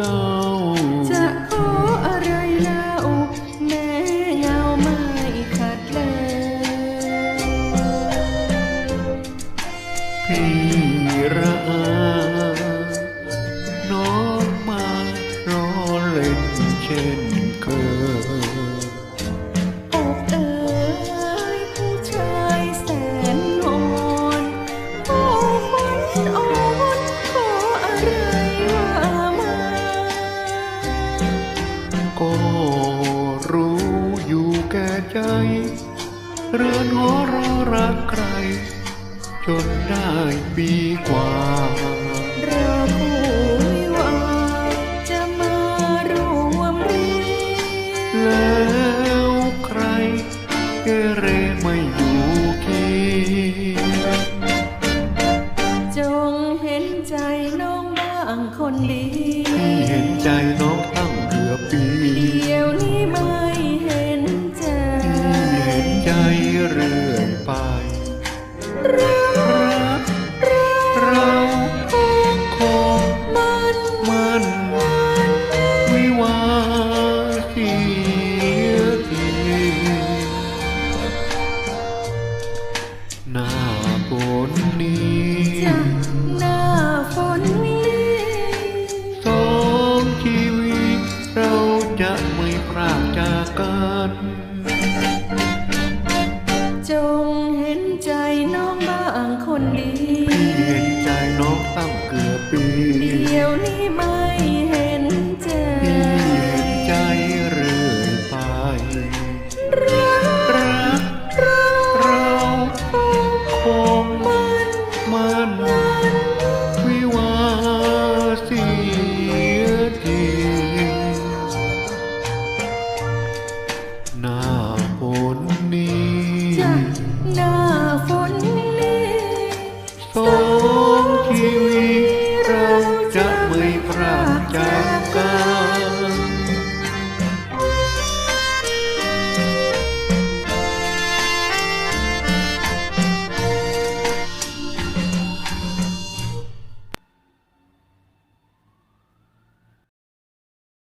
เจ้า จะขออะไรเล่าแม่เงาไม่ขัดเลยพี่ระอาน้องมารอเล่นเช่นเคย ก็รู้อยู่แก่ใจ เรือนหอรอรักใคร จนได้ปีกว่าเรอผู้วิวาจะมารวมรียงแล้วใครเกเรไม่อยู่เคีจงเห็นใจน้องบ้างคนดีพี่เห็นใจน้อง ตั้ จะไม่ปรากจากกันจงเห็นใจน้องบ้างคนดีพี่เห็นใจน้องตั้งเกือบปีเดี๋ยวนี้ไม่เห็นใจพี่เห็นใจเรื่อยไปรักเราคงมันมัน for